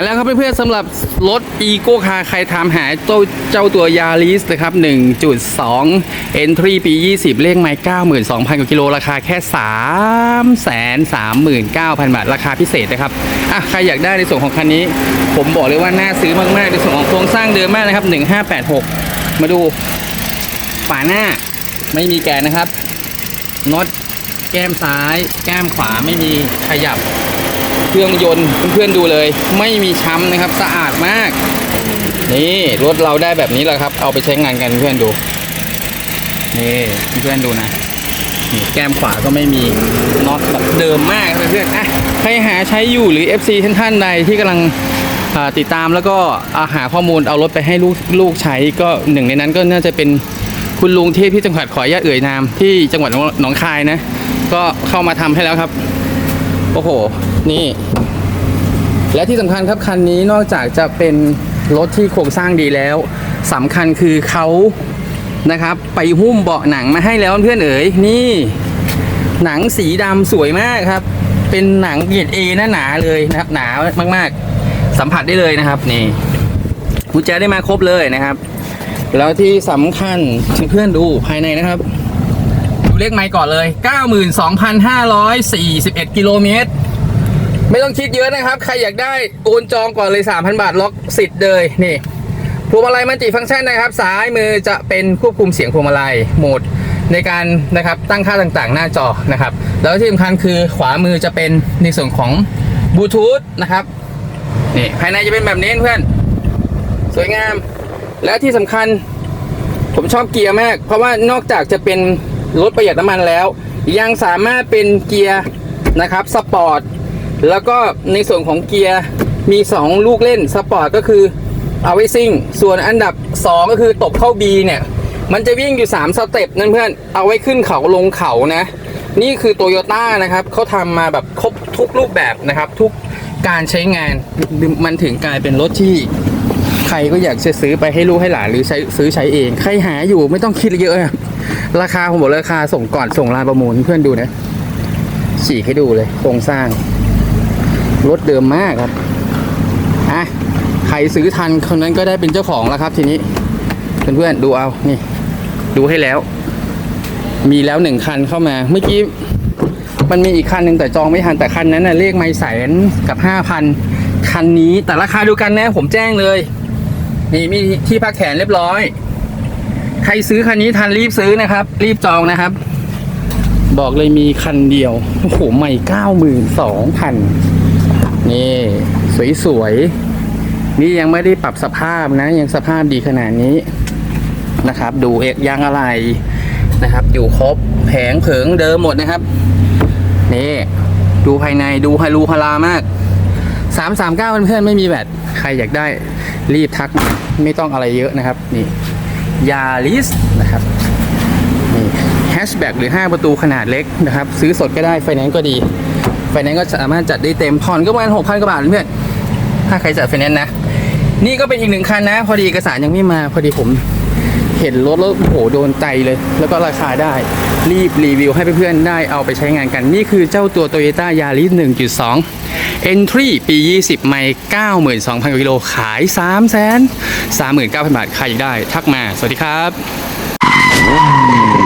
มาแล้วครับเพื่อนๆสำหรับรถอีโกคาใครถามหาเจ้าเจ้าตัวยาริสนะครับ 1.2 Entry ปี 20 เลขไม้92,000กว่ากิโลราคาแค่ 339,000 บาท ราคาพิเศษนะครับ อะ ใครอยากได้ในส่วนของคันนี้ ผมบอกเลยว่าน่าซื้อมากๆ ในส่วนของโครงสร้างเดิมมากนะครับ 1586 มาดูฝาหน้าไม่มีแกนนะครับน็อตแก้มซ้าย แก้มขวาไม่มีขยับ เครื่องยนต์เพื่อนๆดูเลย ไม่มีช้ำนะครับสะอาดมาก นี่รถเราได้แบบนี้แหละครับ เอาไปใช้งานกันเพื่อนดูนี่เพื่อนดูนะนี่แก้มขวาก็ไม่มีน็อตแบบเดิมมากเพื่อนๆอะใครหาใช้อยู่หรือ FC ท่านท่านใดที่กำลังติดตามแล้วก็าหาข้อมูลเอารถไปให้ลูกลูกใช้ก็หนึ่งในนั้นก็น่าจะเป็นคุณลุงที่ที่จังหวัดขออนุญาตเอ่ยนามที่จังหวัดหนองคายนะ ก็เข้ามาทำให้แล้วครับ โอ้โห นี่ และที่สำคัญครับคันนี้นอกจากจะเป็นรถที่โครงสร้างดีแล้วสำคัญคือเขานะครับ ไปหุ้มเบาะหนังมาให้แล้วเพื่อนเอ๋ยนี่ หนังสีดำสวยมากครับ เป็นหนังเกรดเอหนาหนาเลยนะครับ หนามากๆ สัมผัสได้เลยนะครับ นี่กุญแจได้มาครบเลยนะครับ แล้วที่สำคัญเพื่อนดูภายในนะครับ เลขไมค์ก่อนเลย 92,541 กิโลเมตร ไม่ต้องคิดเยอะนะครับ ใครอยากได้โอนจองก่อนเลย 3,000 บาท ล็อกสิทธิ์เลยนี่พวงมาลัยมันติฟังก์ชันนะครับ ซ้ายมือจะเป็นควบคุมเสียงพวงมาลัยโหมดในการนะครับตั้งค่าต่างๆ หน้าจอนะครับ แล้วที่สำคัญคือขวามือจะเป็นในส่วนของบลูทูธนะครับนี่ภายในจะเป็นแบบนี้เพื่อนสวยงาม และที่สำคัญผมชอบเกียร์มาก เพราะว่านอกจากจะเป็น รถประหยัดน้ำมันแล้ว ยังสามารถเป็นเกียร์นะครับสปอร์ตแล้วก็ในส่วนของเกียร์มี 2 ลูกเล่นสปอร์ตก็คือเอาไว้ซิ่ง ส่วนอันดับ 2 ก็คือตบเข้า B เนี่ยมันจะวิ่งอยู่ 3 สเต็ปนั่นเพื่อนเอาไว้ขึ้นเขาลงเขานะ นี่คือโตโยต้านะครับเขาทำมาแบบครบทุกรูปแบบนะครับ ทุกการใช้งานมันถึงกลายเป็นรถที่ใครก็อยากจะซื้อไปให้ลูกให้หลานหรือใช้ซื้อใช้เอง ใครหาอยู่ไม่ต้องคิดเยอะอะ ราคาผมบอกราคาส่งก่อนส่งลานประมูลเพื่อนดูนะฉีกให้ดูเลยโครงสร้าง รถเดิมมากครับอะใครซื้อทันคนนั้นก็ได้เป็นเจ้าของแล้วครับ ทีนี้ เพื่อนๆดูเอานี่ ดูให้แล้ว มีแล้วหนึ่งคันเข้ามา เมื่อกี้มันมีอีกคันหนึ่งแต่จองไม่ทันแต่คันนั้นน่ะเลขไม่แสนกับห้าพันคันนี้แต่ราคาดูกันนะ ผมแจ้งเลย นี่มีที่พักแขนเรียบร้อย ครซื้อคันนี้ทันรีบซื้อนะครับ รีบจองนะครับ บอกเลยมีคันเดียว โอ้โหใหม่เก้าหมื่นสองพันนี่สวยๆ นี่ยังไม่ได้ปรับสภาพนะ ยังสภาพดีขนาดนี้นะครับ ดูเอกยางอะไรนะครับ อยู่ครบแผงเผิงเดิมหมดนะครับ นี่ ดูภายในดูฮารูฮารามาก339เพื่อนๆไม่มีแบตใครอยากได้รีบทักมาไม่ต้องอะไรเยอะนะครับ นี่ ยาริสนะครับนี่แฮชแบ็กหรือ 5 ประตูขนาดเล็กนะครับ ซื้อสดก็ได้ไฟแนนซ์ก็ดี ไฟแนนซ์ก็สามารถจัดได้เต็มผ่อนก็ประมาณ6,000กว่าบาทเพื่อนถ้าใครจัดไฟแนนซ์นะ นี่ก็เป็นอีกหนึ่งคันนะ พอดีเอกสารยังไม่มาพอดีผม เห็นรถแล้วโอ้โหโดนใจเลย แล้วก็ราคาได้รีบรีวิวให้เพื่อนๆได้เอาไปใช้งานกัน นี่คือเจ้าตัว Toyota Yaris 1.2 Entry ปี 20 ไม่92,000กิโลขาย 3 3 9 0 0 0 บาท ใครได้ ทักมา สวัสดีครับ